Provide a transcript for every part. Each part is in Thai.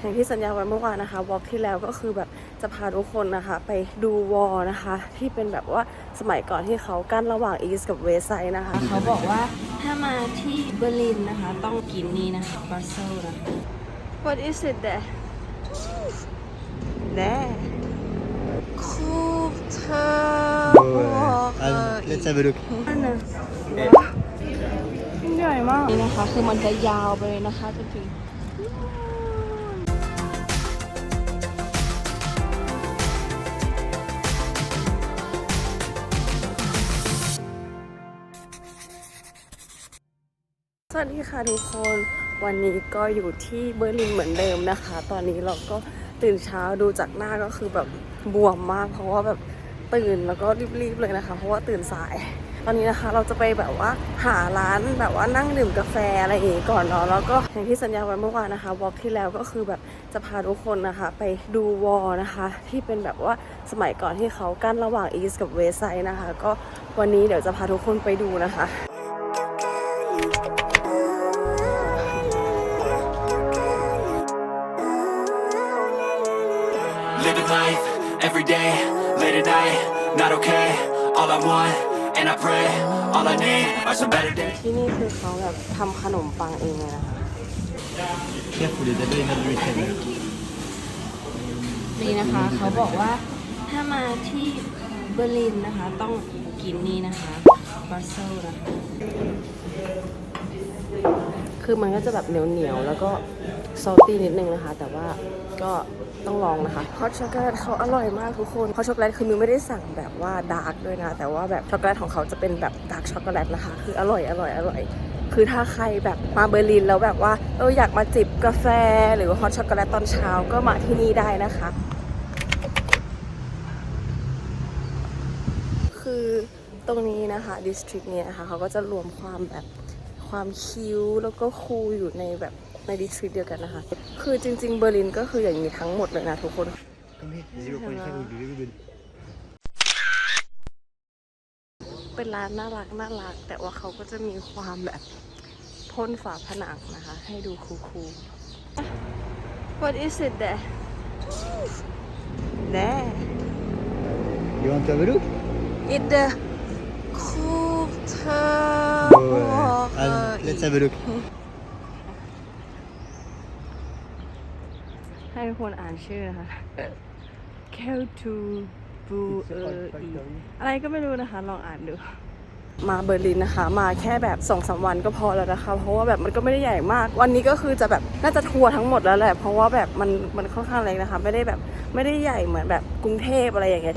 อย่างที่สัญญาไว้เมื่อวานนะคะวอล์กที่แล้วก็คือแบบจะพาทุกคนนะคะ ไปดูวอลนะคะ ที่เป็นแบบว่าสมัยก่อนที่เขากั้นระหว่างอีสกับเวสไซด์นะคะ เขาบอกว่าถ้ามาที่เบอร์ลินนะคะ ต้องกินนี่นะคะบรัสเซลนะคะ What is it there there คูเทอร์ let's have a look อันน่ะใหญ่มากนี่นะคะ คือมันจะยาวไปเลยนะคะจนถึง วัสดีค่ะทุกคนวันนี้ก็อยู่ที่เบอร์ลินเหมือนเดิมนะคะ ตอนนี้เราก็ตื่นเช้าดูจากหน้าก็คือแบบบวมมาก เพราะว่าแบบตื่นแล้วก็รีบๆเลยนะคะ เพราะว่าตื่นสาย ตอนนี้นะคะเราจะไปแบบว่าหาร้านแบบว่านั่งดื่มกาแฟอะไรอย่างงี้ก่อนเนาะแล้วก็อย่างที่สัญญาไว้เมื่อวานนะคะวอล์กที่แล้วก็คือแบบจะพาทุกคนนะคะ ไปดูวอลนะคะ ที่เป็นแบบว่าสมัยก่อนที่เขากั้นระหว่างอีสกับเวสไซด์นะคะ ก็วันนี้เดี๋ยวจะพาทุกคนไปดูนะคะ and I pray, all I need are some better days. ที่นี่คือเขาแบบทำขนมปังเองเลยนะคะ careful there's a very another camera นี่นะคะเขาบอกว่าถ้ามาที่เบอร์ลินนะคะ ต้องกินนี่นะคะบรัสเซลนะคะ คือมันก็จะแบบเหนียวเหนียวๆแล้วก็ซอลตี้นิดนึงนะคะ แต่ว่าก็ต้องลองนะคะฮอตช็อกโกแลตเขาอร่อยมากทุกคนฮอตช็อกโกแลตคือมิวไม่ได้สั่งแบบว่าดาร์กด้วยนะ แต่ว่าแบบช็อกโกแลตของเขาจะเป็นแบบดาร์กช็อกโกแลตนะคะ คืออร่อยอร่อยอร่อยคือถ้าใครแบบมาเบอร์ลินแล้วแบบว่าเอออยากมาจิบกาแฟหรือฮอตช็อกโกแลตตอนเช้าก็มาที่นี่ได้นะคะ คือตรงนี้นะคะดิสทริกเนี่ยนะคะเขาก็จะรวมความแบบ ความคิ้วแล้วก็คูลอยู่ในแบบในดิสทริกเดียวกันนะคะ คือจริง ๆ เบอร์ลินก็คืออย่างนี้ทั้งหมดเลยนะทุกคน come here 0.5 will be very good เป็นร้านน่ารักน่ารัก แต่ว่าเขาก็จะมีความแบบพ่นฝาผนังนะคะ ให้ดูคูลๆ What is it there there you want to have a look it the Kultur oh, uh, let's have a look ให้ทุกคนอ่านชื่อนะคะ k e l to bu เอออะไรก็ไม่รู้นะคะ ลองอ่านดู มาเบอร์ลินนะคะ มาแค่แบบสองสามวันก็พอแล้วนะคะ เพราะว่าแบบมันก็ไม่ได้ใหญ่มาก วันนี้ก็คือจะแบบน่าจะทัวร์ทั้งหมดแล้วแหละ เพราะว่าแบบมันมันค่อนข้างเล็กนะคะ ไม่ได้แบบไม่ได้ใหญ่เหมือนแบบกรุงเทพอะไรอย่างเงี้ย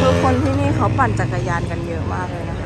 คือคนที่นี่เขาปั่นจักรยานกันเยอะมากเลยนะคะ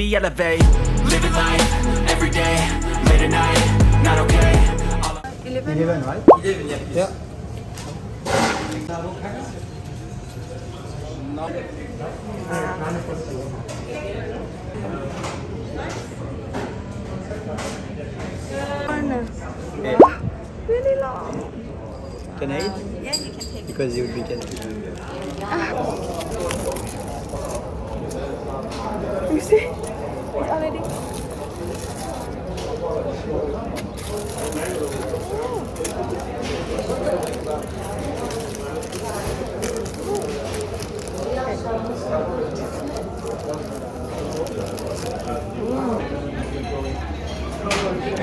elevate. Living life every day, late at night, not okay. All I- 11 right 11 yeah yeah really long can I eat yeah you can take because you would be careful You see? It's already. Mm.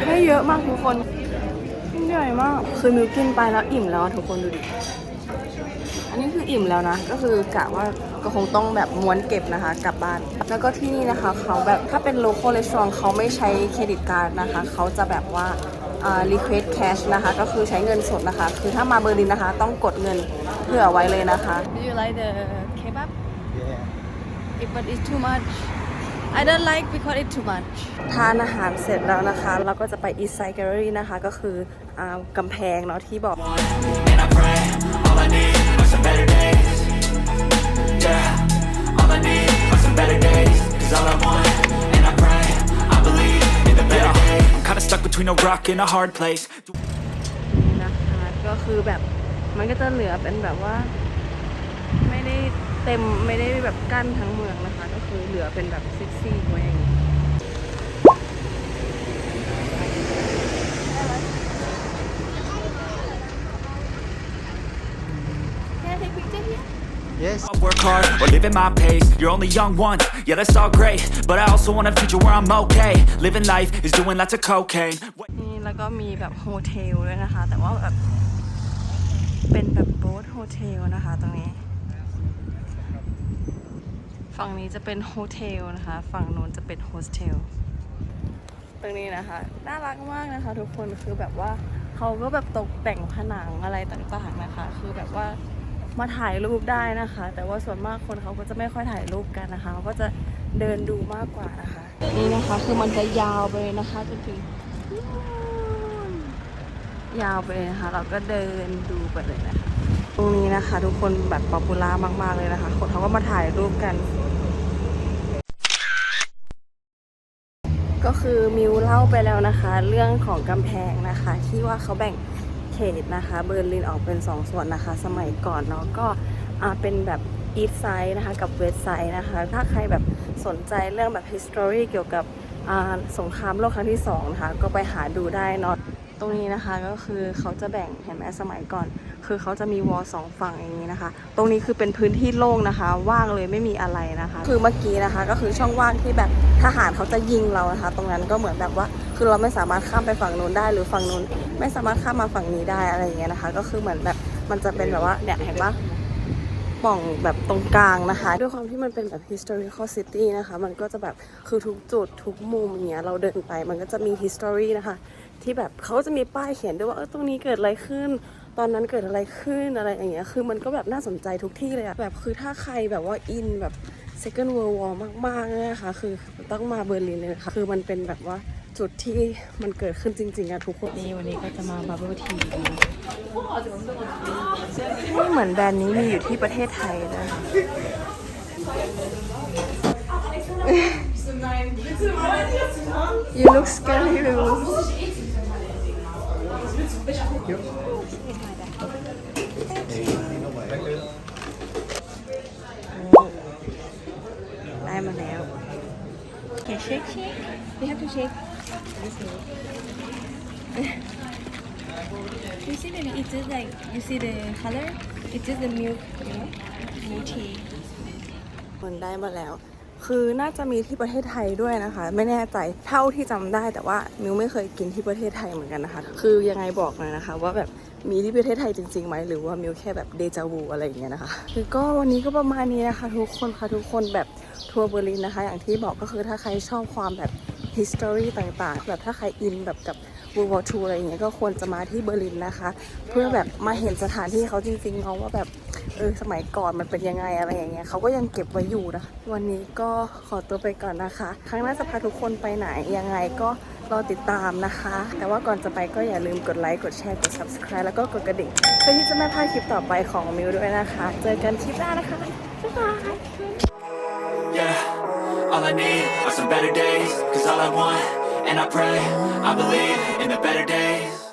ให้เยอะมากทุกคนใหญ่มาก คือมิวกินไปแล้วอิ่มแล้วอะทุกคนดูดิ อันนี้คืออิ่มแล้วนะ ก็คือกะว่าก็คงต้องแบบม้วนเก็บนะคะกลับบ้าน แล้วก็ที่นี่นะคะเขาแบบถ้าเป็น local restaurant เขาไม่ใช้เครดิตการ์ดนะคะ เขาจะแบบว่าอ่า request cash นะคะ ก็คือใช้เงินสดนะคะ คือถ้ามาเบอร์ลินนะคะ ต้องกดเงินเผื่อไว้เลยนะคะ Do you like the kebab yeah if but it's too much I don't like because it's too much ทานอาหารเสร็จแล้วนะคะ เราก็จะไป East Side Gallery นะคะ ก็คืออากำแพงเนาะที่บอก better days. Yeah, all I need are some better days. Cause all I want, and I pray, I believe in the better days. I'm kinda stuck between a rock and a hard place. นี่นะคะก็คือแบบมันก็จะเหลือเป็นแบบว่า ไม่ได้เต็มไม่ได้แบบกั้นทั้งเมืองนะคะ ก็คือเหลือเป็นแบบซิกซี่ไว้อย่างนี้ Yes. I work hard or live at my pace. You're only young once, yeah, that's all great. But I also want a future where I'm okay. Living life is doing lots of cocaine. นี่แล้วก็มีแบบโฮเทลด้วยนะคะ แต่ว่าแบบเป็นแบบโบ๊ทโฮเทลนะคะ ตรงนี้ ฝั่งนี้จะเป็นโฮเทลนะคะ ฝั่งนู้นจะเป็นโฮสเทล ตรงนี้นะคะ น่ารักมากนะคะ ทุกคนคือแบบว่าเขาก็แบบตกแต่งผนังอะไรต่างๆนะคะ คือแบบว่า มาถ่ายรูปได้นะคะ แต่ว่าส่วนมากคนเขาก็จะไม่ค่อยถ่ายรูปกันนะคะเขาก็จะเดินดูมากกว่านะคะ นี่นะคะคือมันจะยาวไปเลยนะคะจนถึงยาวไปเลยนะคะ เราก็เดินดูไปเลยนะคะ ตรงนี้นะคะ ทุกคนแบบป๊อปปูล่ามาก ๆ เลยนะคะ คนเขาก็มาถ่ายรูปกัน ก็คือมิวเล่าไปแล้วนะคะ เรื่องของกำแพงนะคะ ที่ว่าเขาแบ่ง เขตนะคะเบอร์ลินออกเป็นสองส่วนนะคะ สมัยก่อนเนาะก็เป็นแบบอีสไซด์นะคะกับเวสไซด์นะคะ ถ้าใครแบบสนใจเรื่องแบบ history เกี่ยวกับสงครามโลกครั้งที่สองนะคะก็ไปหาดูได้เนาะ ตรงนี้นะคะก็คือเขาจะแบ่งเห็นไหมสมัยก่อน คือเขาจะมีวอลสองฝั่งอย่างนี้นะคะ ตรงนี้คือเป็นพื้นที่โล่งนะคะ ว่างเลยไม่มีอะไรนะคะ คือเมื่อกี้นะคะก็คือช่องว่างที่แบบทหารเขาจะยิงเรานะคะ ตรงนั้นก็เหมือนแบบว่าคือเราไม่สามารถข้ามไปฝั่งนู้นได้ หรือฝั่งนู้นไม่สามารถข้ามมาฝั่งนี้ได้อะไรอย่างเงี้ยนะคะ ก็คือเหมือนแบบมันจะเป็นแบบว่าเนี่ยเห็นปะป่องแบบตรงกลางนะคะ ด้วยความที่มันเป็นแบบ historical city นะคะ มันก็จะแบบคือทุกจุดทุกมุมอย่างเงี้ยเราเดินไปมันก็จะมี history นะคะ ที่แบบเขาจะมีป้ายเขียนด้วยว่าเออตรงนี้เกิดอะไรขึ้น ตอนนั้นเกิดอะไรขึ้นอะไรอย่างเงี้ยคือมันก็แบบน่าสนใจทุกที่เลยอะแบบคือถ้าใครแบบว่าอินแบบ second world war มากๆเนี่ยนะคะคือต้องมาเบอร์ลินเลยนะคะคือมันเป็นแบบว่าจุดที่มันเกิดขึ้นจริงๆอะทุกคนนี่วันนี้ก็จะมาบับเบิลทีกันนี่เหมือนแบรนด์นี้มีอยู่ที่ประเทศไทยนะ You look scary Will. ได้มาแล้ว Okay shake shake you have to shake you see baby it's just like you see the color it's just the milk you know milk tea คนได้มาแล้ว คือน่าจะมีที่ประเทศไทยด้วยนะคะ ไม่แน่ใจเท่าที่จำได้แต่ว่ามิวไม่เคยกินที่ประเทศไทยเหมือนกันนะคะ คือยังไงบอกหน่อยนะคะ ว่าแบบมีที่ประเทศไทยจริงๆไหมหรือว่ามิวแค่แบบเดจาวูอะไรอย่างเงี้ยนะคะคือก็วันนี้ก็ประมาณนี้นะคะ ทุกคนค่ะทุกคนแบบทัวร์เบอร์ลินนะคะ อย่างที่บอกก็คือถ้าใครชอบความแบบ history ต่างๆ แบบถ้าใครอินแบบกับ World War II อะไรอย่างเงี้ยก็ควรจะมาที่เบอร์ลินนะคะ เพื่อแบบมาเห็นสถานที่เขาจริงๆเนาะว่าแบบ เออสมัยก่อนมันเป็นยังไงอะไรอย่างเงี้ยเขาก็ยังเก็บไว้อยู่นะ วันนี้ก็ขอตัวไปก่อนนะคะ ครั้งหน้าจะพาทุกคนไปไหนยังไงก็รอติดตามนะคะ แต่ว่าก่อนจะไปก็อย่าลืมกดไลค์ กดแชร์ กด subscribe แล้วก็กดกระดิ่งเพื่อที่จะไม่พลาดคลิปต่อไปของมิวด้วยนะคะ เจอกันคลิปหน้านะคะ บ๊ายบาย Yeah, all I need are some better days. Cause all I want, and I pray, I believe in the better days.